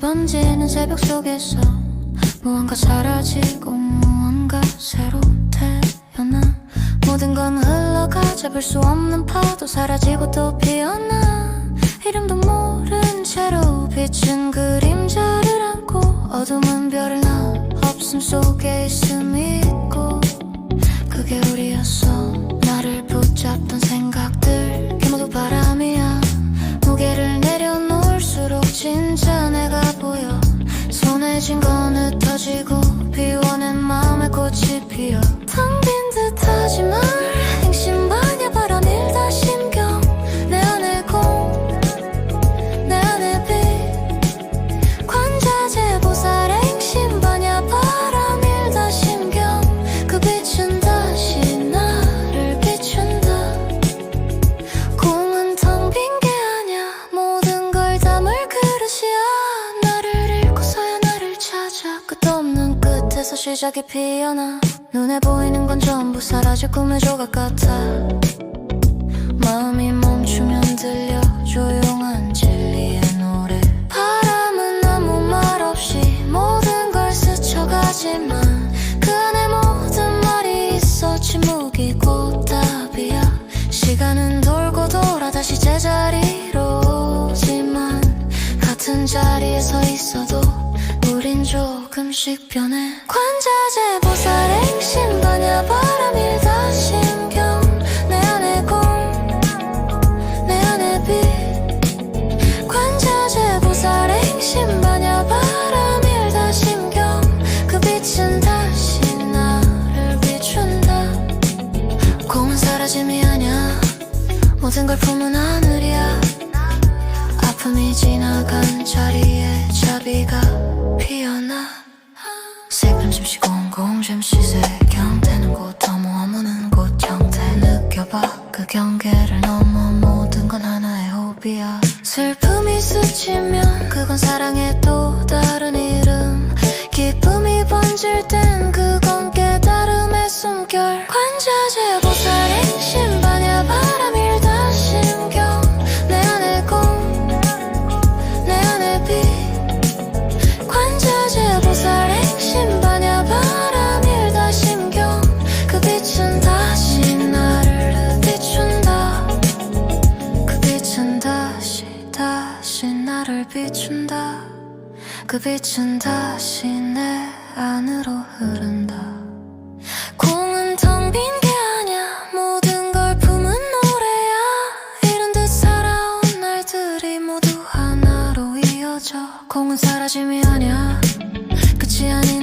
번지는 새벽 속에서 무언가 사라지고 무언가 새로 태어나 모든 건 흘러가 잡을 수 없는 파도 사라지고 또 피어나. 이름도 모른 채로 비춘 그림자를 안고 어둠은 별을 나 없음 속에 있음이 있고 그게 우리였어. 나를 붙잡던 시작이 피어나. 눈에 보이는 건 전부 사라질 꿈의 조각 같아 조금씩 변해. 관자재 보살 행신 반야 바람 일다 심경. 내 안에 공내 안에 빛. 관자재 보살 행신 반야 바람 일다 심경. 그 빛은 다시 나를 비춘다. 공은 사라짐이 아냐 모든 걸 품은 하늘이야. 아픔이 지나간 자리 느껴봐. 그 경계를 넘어 모든 건 하나의 호흡이야. 슬픔이 스치면 그건 사랑의 또 다른 이름. 기쁨이 번질 땐 그 빛은 다시 내 안으로 흐른다. 공은 텅 빈 게 아냐 모든 걸 품은 노래야. 이런 듯 살아온 날들이 모두 하나로 이어져. 공은 사라짐이 아냐 끝이 아니